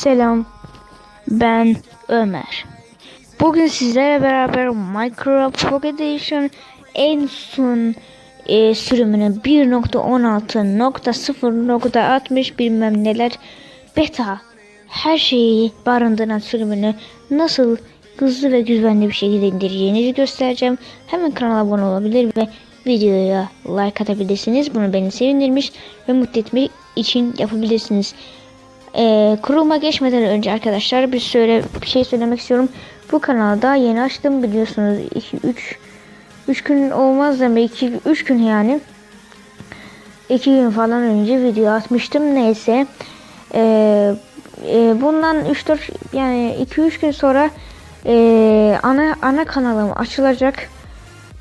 Selam. Ben Ömer. Bugün sizlerle beraber Minecraft Pocket Edition en son e, sürümünü 1.16.0.60 bilmem neler beta her şeyi barındıran sürümünü nasıl hızlı ve güvenli bir şekilde indireceğinizi göstereceğim. Hemen kanala abone olabilir ve videoya like atabilirsiniz. Bunu beni sevindirmiş ve mutlu etmek için yapabilirsiniz. Ee, kuruluma geçmeden önce arkadaşlar bir söyle bir şey söylemek istiyorum. Bu kanalda yeni açtım biliyorsunuz 2 3 3 gün olmaz da 2 3 gün yani 2 gün falan önce video atmıştım neyse. Ee, e, bundan 3 4 yani 2 3 gün sonra e, ana ana kanalım açılacak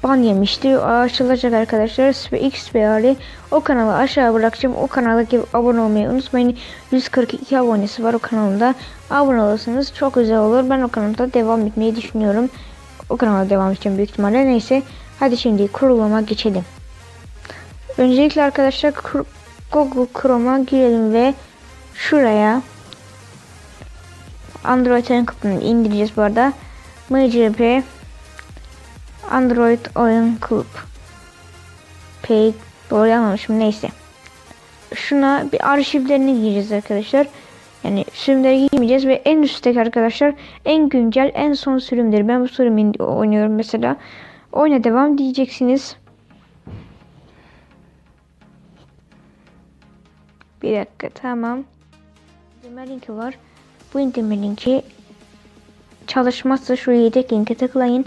ban yemişti. Açılacak arkadaşlar. X Ali. O kanalı aşağı bırakacağım. O kanala abone olmayı unutmayın. 142 abonesi var o kanalda. Abone olursanız çok güzel olur. Ben o kanalda devam etmeyi düşünüyorum. O kanala devam edeceğim büyük ihtimalle. Neyse. Hadi şimdi kuruluma geçelim. Öncelikle arkadaşlar Google Chrome'a girelim ve şuraya Android Encryption'ı indireceğiz bu arada. MCP Android oyun kulüp. Pay doğru yapmamışım neyse. Şuna bir arşivlerini gireceğiz arkadaşlar. Yani sürümleri girmeyeceğiz ve en üstteki arkadaşlar en güncel en son sürümleri. Ben bu sürümü oynuyorum mesela. Oyna devam diyeceksiniz. Bir dakika tamam. İndirme linki var. Bu indirme linki çalışmazsa şu yedek linke tıklayın.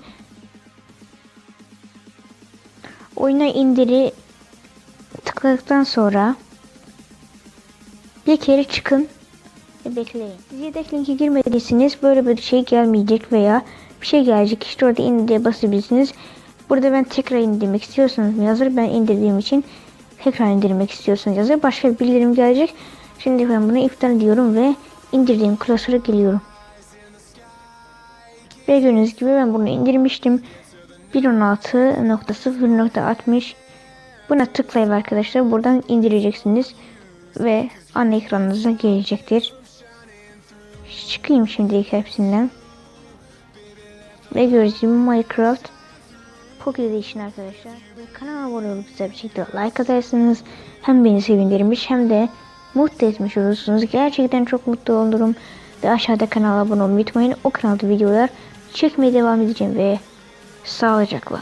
Oyuna indiri tıkladıktan sonra bir kere çıkın ve bekleyin. Siz yedek linki girmediyseniz böyle bir şey gelmeyecek veya bir şey gelecek. İşte orada indire basabilirsiniz. Burada ben tekrar indirmek istiyorsanız yazır. Ben indirdiğim için tekrar indirmek istiyorsanız yazır. Başka bir bildirim gelecek. Şimdi ben bunu iptal ediyorum ve indirdiğim klasöre geliyorum. Ve gördüğünüz gibi ben bunu indirmiştim. 1.16.0.60 Buna tıklayıp arkadaşlar buradan indireceksiniz. Ve ana ekranınıza gelecektir. Çıkayım şimdi hepsinden. Ve gördüğünüz Minecraft Pocket Edition arkadaşlar. Kanala abone olup güzel bir şekilde like atarsınız. Hem beni sevindirmiş hem de mutlu etmiş olursunuz. Gerçekten çok mutlu olurum. Ve aşağıda kanala abone olmayı unutmayın. O kanalda videolar çekmeye devam edeceğim ve sağlıcakla.